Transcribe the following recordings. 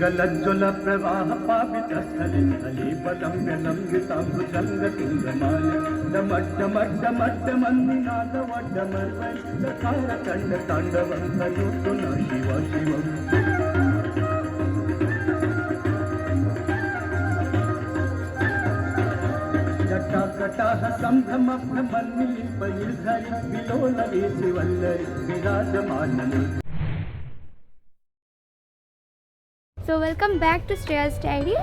गलज्जुलप्रवाह पापितस्थले कलीपदम्बलम्बिताम्बुजङ्गसिंहमाल डमड्डमड्डमड्डमन्दिनादवड्डमर्वैकारकण्डताण्डवं तयोस्तु न शिव शिवम् कटाह सम्भ्रमभ्रमन्निलिम्पयिर्धरि विलोलवेसि वल्लरि विराजमाननि। So welcome back to Shreyas diary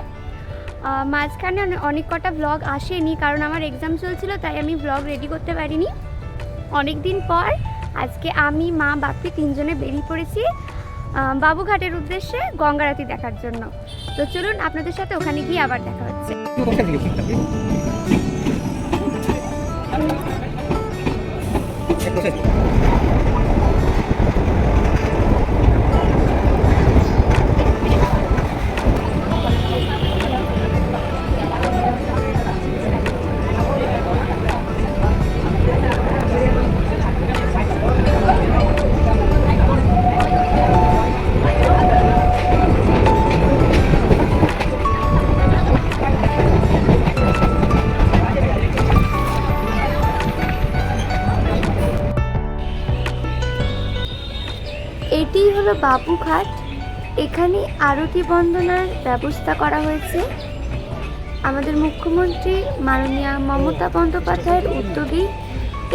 মাঝখানে অনেক কটা ব্লগ আসেনি, কারণ আমার এক্সাম চলছিল, তাই আমি ব্লগ রেডি করতে পারিনি। অনেক দিন পর আজকে আমি, মা, বাপি তিনজনে বেরিয়ে পড়েছি বাবুঘাটের উদ্দেশ্যে গঙ্গারাতি দেখার জন্য। তো চলুন, আপনাদের সাথে ওখানে গিয়ে আবার দেখা হচ্ছে। বাবুঘাট। এখানে আরতি বন্দনার ব্যবস্থা করা হয়েছে। আমাদের মুখ্যমন্ত্রী মাননীয় মমতা বন্দ্যোপাধ্যায়ের উদ্যোগেই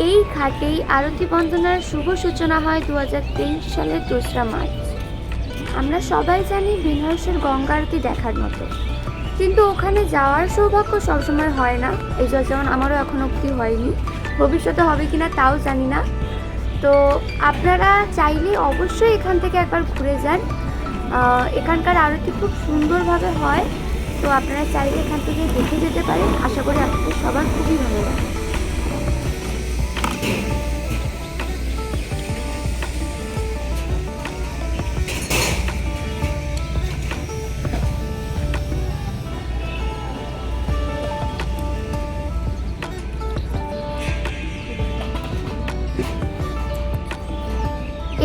এই ঘাটেই আরতি বন্দনার শুভ সূচনা হয় দু হাজার তেইশ সালের দোসরা মার্চ। আমরা সবাই জানি বেনারসের গঙ্গা আরতি দেখার মতো। কিন্তু ওখানে যাওয়ার সৌভাগ্য সবসময় হয় না। এই যেমন আমারও এখন অবধি হয়নি। ভবিষ্যতে হবে কিনা তাও জানি না। তো আপনারা চাইলে অবশ্যই এখান থেকে একবার ঘুরে যান। এখানকার আরতি খুব সুন্দরভাবে হয়। তো আপনারা চাইলে এখান থেকে দেখে যেতে পারেন। আশা করি আপনাদের সবার খুবই ভালো লাগে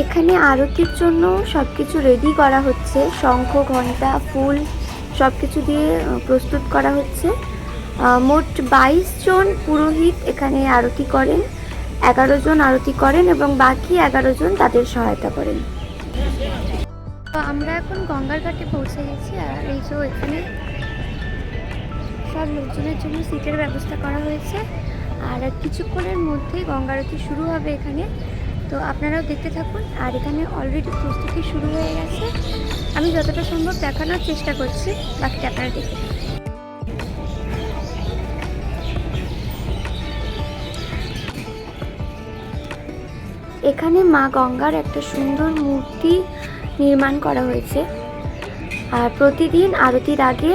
এখানে আরতির জন্য সব কিছু রেডি করা হচ্ছে। শঙ্খ, ঘণ্টা, ফুল সব কিছু দিয়ে প্রস্তুত করা হচ্ছে। মোট বাইশ জন পুরোহিত এখানে আরতি করেন, এগারো জন আরতি করেন এবং বাকি এগারো জন তাদের সহায়তা করেন। আমরা এখন গঙ্গার ঘাটে পৌঁছে গেছি আর এই যে এখানে সব লোকজনের জন্য সিটের ব্যবস্থা করা হয়েছে। আর কিছুক্ষণের মধ্যেই গঙ্গা আরতি শুরু হবে এখানে। তো আপনারাও দেখতে থাকুন। আর এখানে অলরেডি প্রস্তুতি শুরু হয়ে গেছে। আমি যতটা সম্ভব দেখানোর চেষ্টা করছি। বাকিটা আপনারা দেখতে। এখানে মা গঙ্গার একটা সুন্দর মূর্তি নির্মাণ করা হয়েছে। আর প্রতিদিন আরতির আগে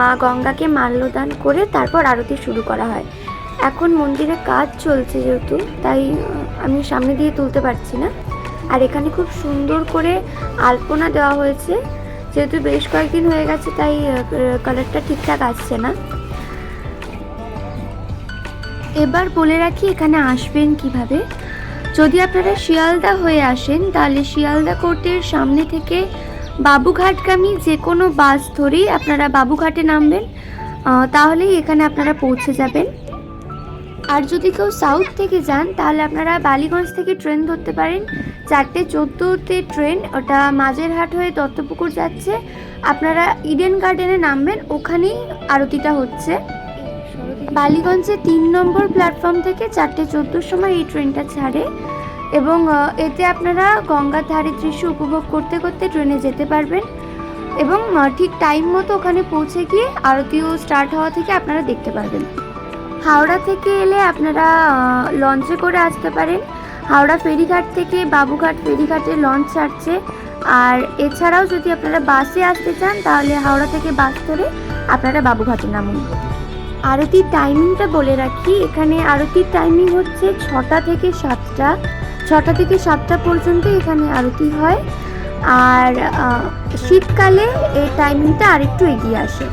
মা গঙ্গাকে মাল্যদান করে তারপর আরতি শুরু করা হয়। এখন মন্দিরে কাজ চলছে যেহেতু, তাই আমি সামনে দিয়ে তুলতে পারছি না। আর এখানে খুব সুন্দর করে আলপনা দেওয়া হয়েছে। যেহেতু বেশ কয়েকদিন হয়ে গেছে, তাই কালারটা ঠিকঠাক আসছে না। এবার বলে রাখি, এখানে আসবেন কীভাবে? যদি আপনারা শিয়ালদা হয়ে আসেন, তাহলে শিয়ালদা কোর্টের সামনে থেকে বাবুঘাটগামী যে কোনো বাস ধরেই আপনারা বাবুঘাটে নামবেন। তাহলেই এখানে আপনারা পৌঁছে যাবেন। আর যদি কেউ সাউথ থেকে যান, তাহলে আপনারা বালিগঞ্জ থেকে ট্রেন ধরতে পারেন। চারটে চোদ্দোতে ট্রেন ওটা মাঝেরহাট হয়ে দত্তপুকুর যাচ্ছে। আপনারা ইডেন গার্ডেনে নামবেন, ওখানেই আরতিটা হচ্ছে। বালিগঞ্জে তিন নম্বর প্ল্যাটফর্ম থেকে চারটে চোদ্দোর সময় এই ট্রেনটা ছাড়ে। এবং এতে আপনারা গঙ্গার ধারে দৃশ্য উপভোগ করতে করতে ট্রেনে যেতে পারবেন। এবং ঠিক টাইম মতো ওখানে পৌঁছে গিয়ে আরতিও স্টার্ট হওয়া থেকে আপনারা দেখতে পারবেন। হাওড়া থেকে এলে আপনারা লঞ্চে করে আসতে পারেন। হাওড়া ফেরিঘাট থেকে বাবুঘাট ফেরিঘাটে লঞ্চ ছাড়ছে। আর এছাড়াও যদি আপনারা বাসে আসতে চান, তাহলে হাওড়া থেকে বাস ধরে আপনারা বাবুঘাটে নামুন। আরতির টাইমিংটা বলে রাখি, এখানে আরতির টাইমিং হচ্ছে ছটা থেকে সাতটা। ছটা থেকে সাতটা পর্যন্ত এখানে আরতি হয়। আর শীতকালে এই টাইমিংটা আরেকটু এগিয়ে আসে।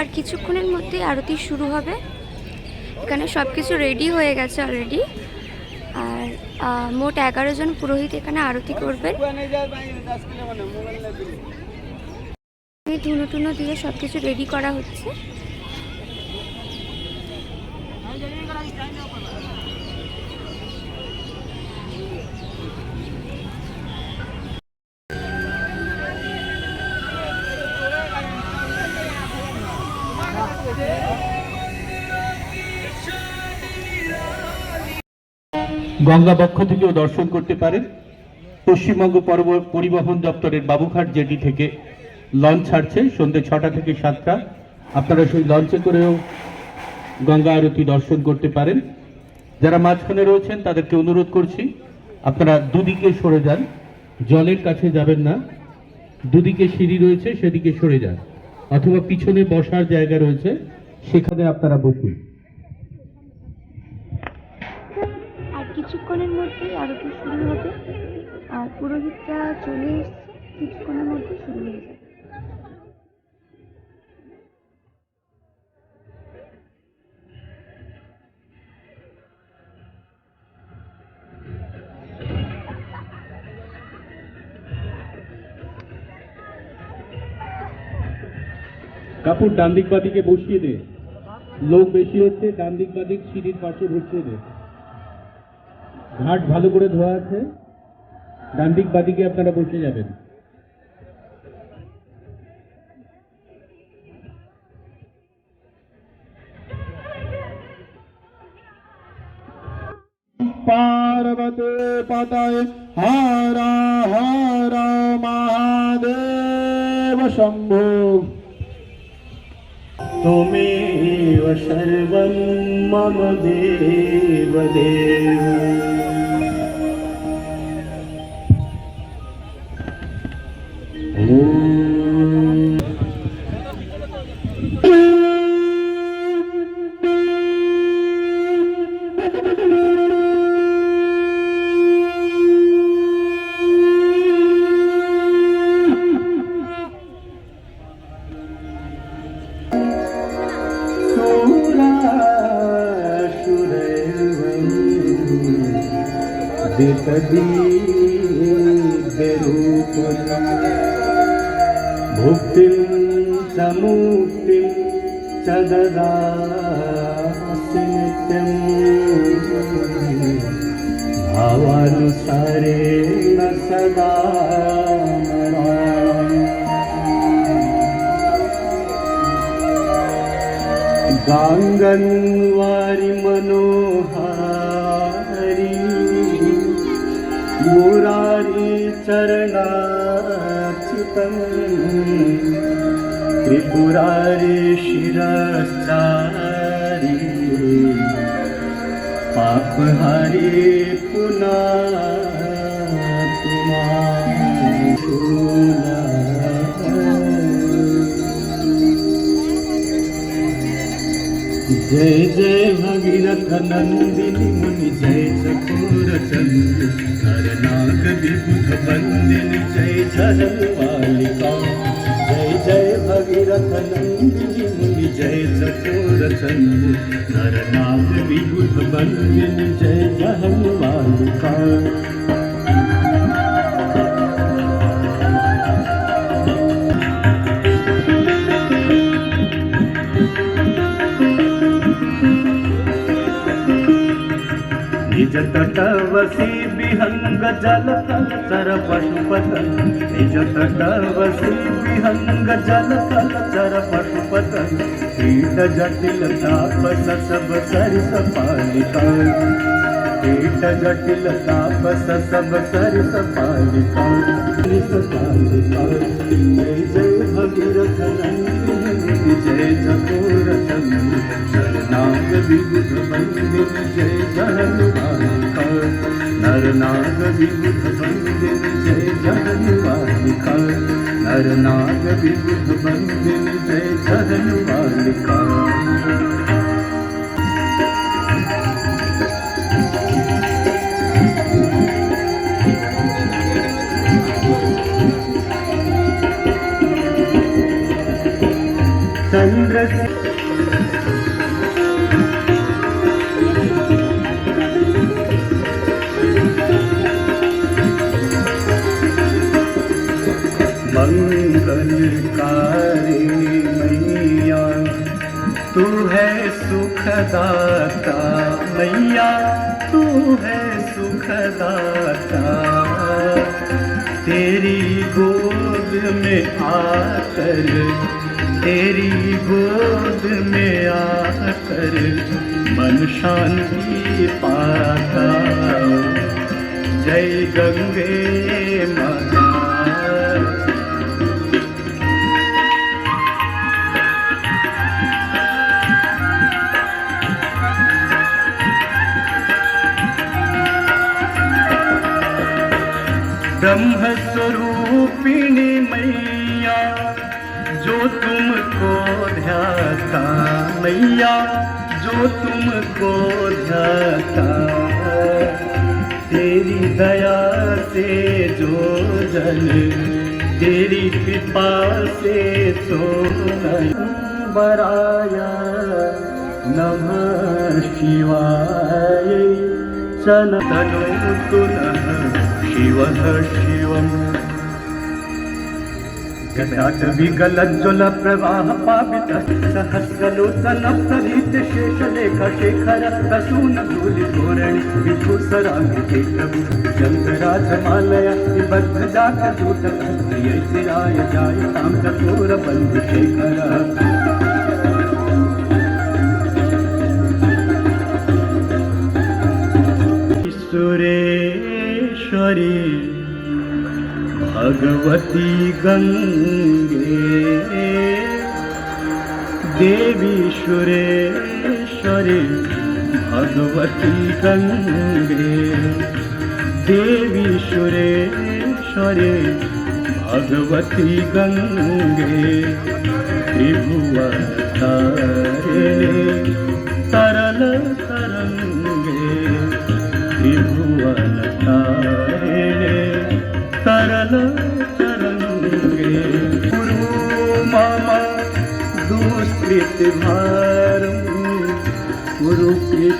আর কিছুক্ষণের মধ্যে আরতি শুরু হবে। এখানে সব কিছু রেডি হয়ে গেছে অলরেডি আর মোট এগারো জন পুরোহিত এখানে আরতি করবেন। ধুনো টুনো দিয়ে সব কিছু রেডি করা হচ্ছে। গঙ্গা বক্ষ থেকেও দর্শন করতে পারেন। পশ্চিমবঙ্গ পরব- পরিবহন দপ্তরের বাবুঘাট জেটি থেকে লঞ্চ ছাড়ছে, সন্ধ্যে ছটা থেকে সাতটা। আপনারা সেই লঞ্চে করেও গঙ্গা আরতি দর্শন করতে পারেন। যারা মাঝখানে রয়েছেন, তাদেরকে অনুরোধ করছি, আপনারা দুদিকে সরে যান। জলের কাছে যাবেন না। দুদিকে সিঁড়ি রয়েছে, সেদিকে সরে যান। অথবা পিছনে বসার জায়গা রয়েছে, সেখানে আপনারা বসুন। কিছুক্ষণের মধ্যেই আরতি শুরু হবে। আর পুরোহিতরা চলে এসছে, কিছুক্ষণের মধ্যে শুরু হয়ে যাবে। কাপড় ডান দিক বাদিকে বসিয়ে দে। লোক বেশি হচ্ছে ডান দিক বাদিক সিঁড়ির পাশে বসিয়ে দে। ঘাট ভালো করে ধোয়া আছে ডান দিক বাদিকে আপনারা বসে যাবেন পার্বতে পতায় হারা হারা মহাদেব শম্ভু त्वमेव सर्वं मम देव भुक्तिं च मुक्तिं च ददासि नित्यम् भावानुसारेण सदा। गाङ्गन्वारि मनोहारी मुरारी चरणाचितम् त्रिपुरारी शिरश्चारी पापहारी पुनः जय जय भगीरथ नंदिनी मुनि चंद हरनाग विबुध बंदिनी जय झरल बालिका। जय जय भगीरथ मुनि जय चकोर चंद हरनाग विबुध बंदिनी जय झरल बालिका निजतटवसि विहङ्गजलकं चरपशुपतं निजतटवसि विहङ्गजलकं चरपशुपतं पीठजटिलताप सब सरसपालिका पीठजटिलताप सब सरसपालिका सरसपालिका जय जय भगीरथनन्दिनी जय चकोरथन्दिनी शरणागविबुधवन्दिनी जय नर नाग विभुत बंदिन जय धनुवालिका मंगलकारी मैया। तू है सुखदाता मैया, तू है सुखदाता। तेरी गोद में आकर, तेरी गोद में आकर मन शांति पाता। जय गंगे माता। ब्रह्म स्वरूपिणी मैया, जो तुमको ध्याता मैया, जो तुमको ध्याता तेरी दया से जो जल तेरी कृपा से तो बराया नमः शिवाय चनतनु पुनः शिवन शिवम गदात विगलज्ज्वल प्रवाह पावित सहस्रलोचन प्ररीत शेषलेख शेखर प्रसून धूलिधोरणि विभूसराङ्गिकेकं जन्तराजमालय निबद्धजातदूत प्रियचिराय जायतां चतोरबन्धुशेखर भगवती गङ्गे देवी सुरेश्वरी भगवती गङ्गे देवी सुरेश्वरी भगवती गङ्गे त्रिभुवतारिणे तरल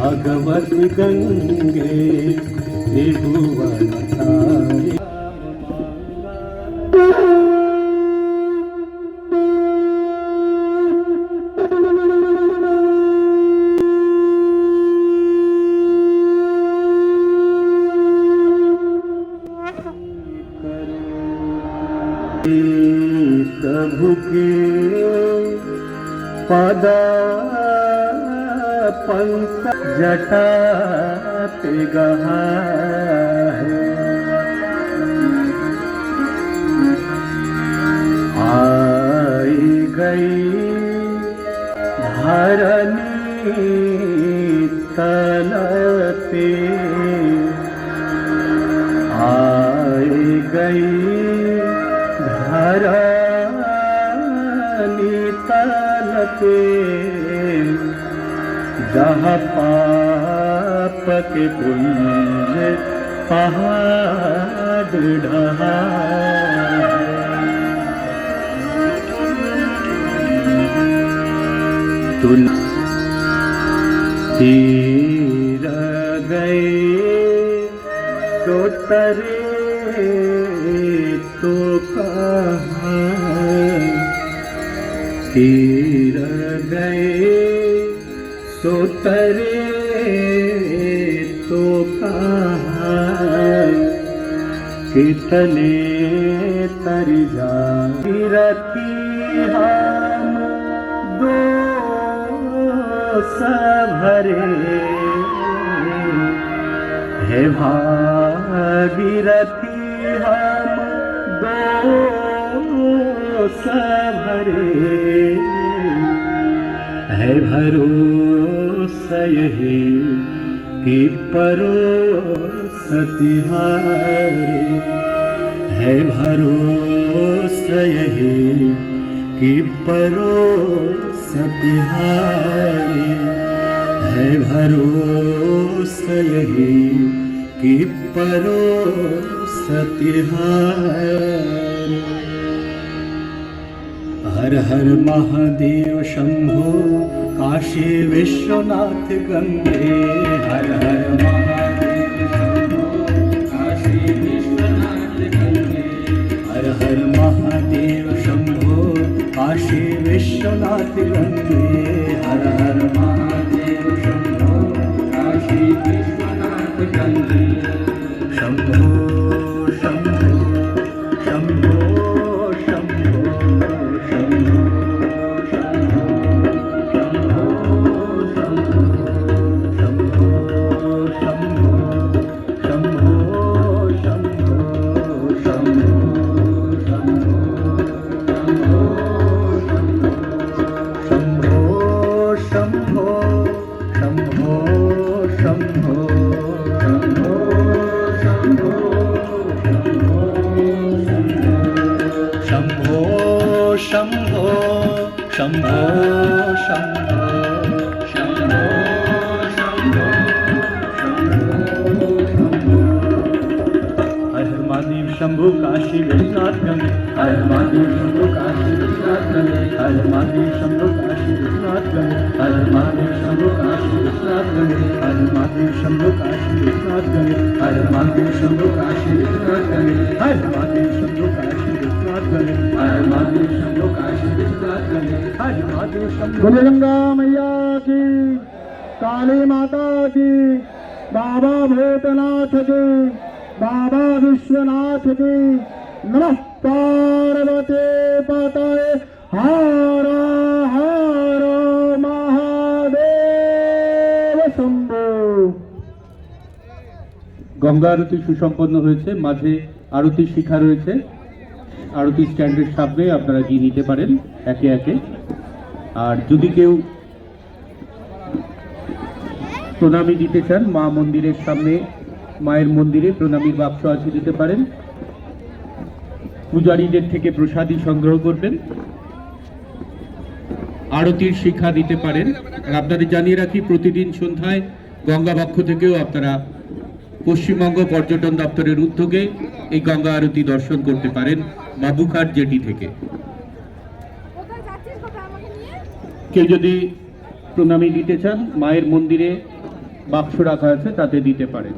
भगवती गङ्गे त्रिभुवनतारि प्रभु के पदा जट आई गई धरणी तल आई गई धरणी तलकते जहाँ पाप के पुंज पहाड़ ढहा तुल तीर गए तो तरे तो कहाँ तीर गए सो तरे तो कहाँ कितने तर जाती रखी हम दो भरे हे भागीरथी हम दो भरे है यही कि परो सतिहारे है भरोसा यही कि परो तिहारी है भरोसा यही कि परोसा तिहारी हर हर महादेव शंभो, काशी विश्वनाथ गंगे। हर हर महादेव शंभो, काशी विश्वनाथ गंगे। हर हर महादेव शंभो, काशी विश्वनाथ गंगे। शम्भो शम्भो शम्भो शम्भो हर हर महादेव शंभु काशी विश्वनाथ गंगे। हर महादेव शंभु काशी विश्वनाथ गंगे। हर महादेव शंभु गंगा मैया की काली माता की बाबा भूतनाथ की, बाबा विश्वनाथ की। नमस्कार पार्वती पताए हारा গঙ্গা আরতি সুসম্পন্ন হয়েছে, মাঝে আরতি শিখা রয়েছে। আরতি স্ট্যান্ডের সামনে আপনারা গিয়ে নিতে পারেন, একে একে। আর যদি কেউ প্রণামী দিতে চান, মা মন্দিরের সামনে, মায়ের মন্দিরে প্রণামীর বাক্স আছে দিতে পারেন। পূজারীদের থেকে প্রসাদী সংগ্রহ করবেন। আরতির শিক্ষা দিতে পারেন। আর আপনাদের জানিয়ে রাখি, প্রতিদিন সন্ধ্যায় গঙ্গা পক্ষ থেকেও আপনারা পশ্চিমবঙ্গ পর্যটন দপ্তরের উদ্যোগে এই গঙ্গা আরতি দর্শন করতে পারেন বাবুঘাট জেটি থেকে। কেউ যদি প্রণামী দিতে চান মায়ের মন্দিরে বাক্স রাখা আছে তাতে দিতে পারেন।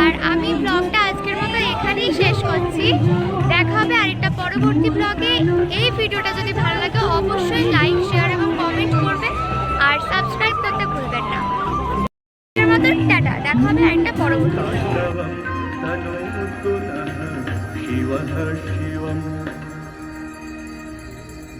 আর আমি ব্লগটা আজকের মতো এখানেই শেষ করছি। দেখা হবে আরেকটা পরবর্তী ব্লগে এই ভিডিওটা যদি ভালো লাগে, অবশ্যই লাইক শেয়ার এবং কমেন্ট করবে। আর সাবস্ক্রাইব করতে ভুলবেন না। মতো টাটা, দেখা হবে আরেকটা পরবর্তী